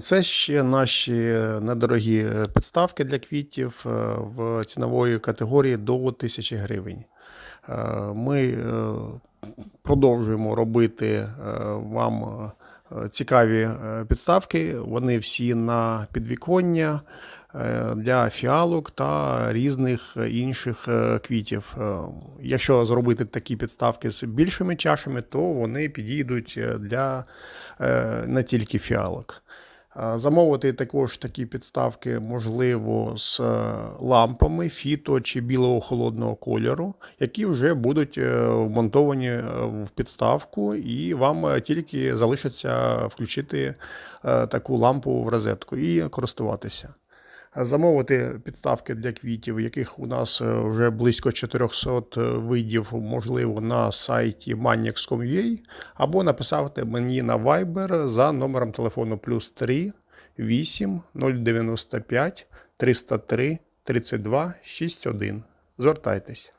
Це ще наші недорогі підставки для квітів е, в цінової категорії до 1000 гривень. Е, Ми е, продовжуємо робити е, вам е, цікаві е, підставки. Вони всі на підвіконня для фіалок та різних інших квітів. Якщо зробити такі підставки з більшими чашами, то вони підійдуть для не тільки фіалок. Замовити також такі підставки можливо з е, лампами фіто чи білого холодного кольору, які вже будуть е, вмонтовані е, в підставку, і вам тільки залишиться включити таку лампу в розетку і користуватися. Замовити підставки для квітів, яких у нас е, вже близько 400 видів, можливо, на сайті manix.com.ua, або написати мені на Viber за номером телефону плюс 3 8 095 303 32 61. Звертайтесь.